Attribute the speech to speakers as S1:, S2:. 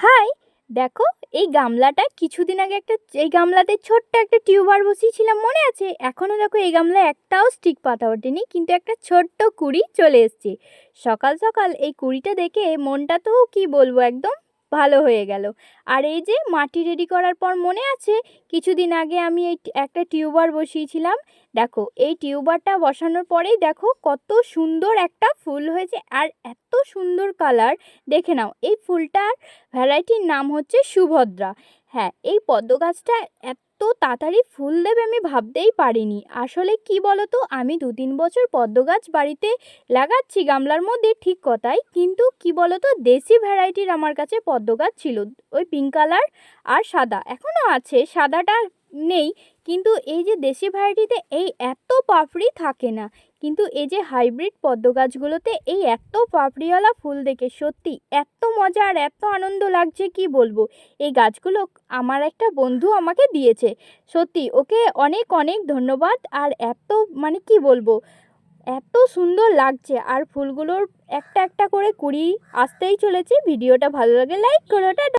S1: High, দেখো, এই গামলাটা কিছুদিন আগে একটা, এই গামলাতে ছোট্ট একটা টিউবার বসিয়েছিলাম, মনে আছে? এখনও দেখো এই গামলা একটাও স্টিক পাতা ওঠেনি, কিন্তু একটা ছোট্ট কুড়ি চলে এসছে। সকাল সকাল এই কুড়িটা দেখে মনটা তো, কি বলব, একদম ভালো হয়ে গেল। আর এই যে মাটি রেডি করার পর মনে আছে? কিছুদিন আগে আমি এই একটা টিউবার বসিয়েছিলাম। দেখো, এই টিউবারটা বসানোর পরেই দেখো কত সুন্দর একটা ফুল হয়েছে। আর এত সুন্দর কালার, দেখে নাও, এই ফুলটার ভ্যারাইটির নাম হচ্ছে সুভদ্রা। হ্যাঁ এই পদ্ম গাছটা এত তাড়াতাড়ি ফুল দেবে আমি ভাবতেই পারিনি। আসলে কি বলো তো আমি দু তিন বছর পদ্ম গাছ বাড়িতে লাগাচ্ছি, গামলার মধ্যে ঠিক কথাই। কিন্তু কি বলো তো দেশি ভ্যারাইটির আমার কাছে পদ্ম গাছ ছিল। ওই পিঙ্ক কালার আর সাদা এখনও আছে, সাদাটা নেই। কিন্তু এই যে দেশি ভ্যারাইটিতে এই এত পাপড়ি থাকে না। কিন্তু এই যে হাইব্রিড পদ্ম গাছগুলোতে এই এত পাপড়িওয়ালা ফুল দেখে সত্যি এত মজা আর এত আনন্দ লাগছে, কি বলব? এই গাছগুলো আমার একটা বন্ধু আমাকে দিয়েছে। সত্যি ওকে অনেক অনেক ধন্যবাদ আর এত মানে কি বলব? এত সুন্দর লাগছে আর ফুলগুলোর একটা একটা করে কুড়ি আসতেই চলেছে। ভিডিওটা ভালো লাগে, লাইক করো, টাটা।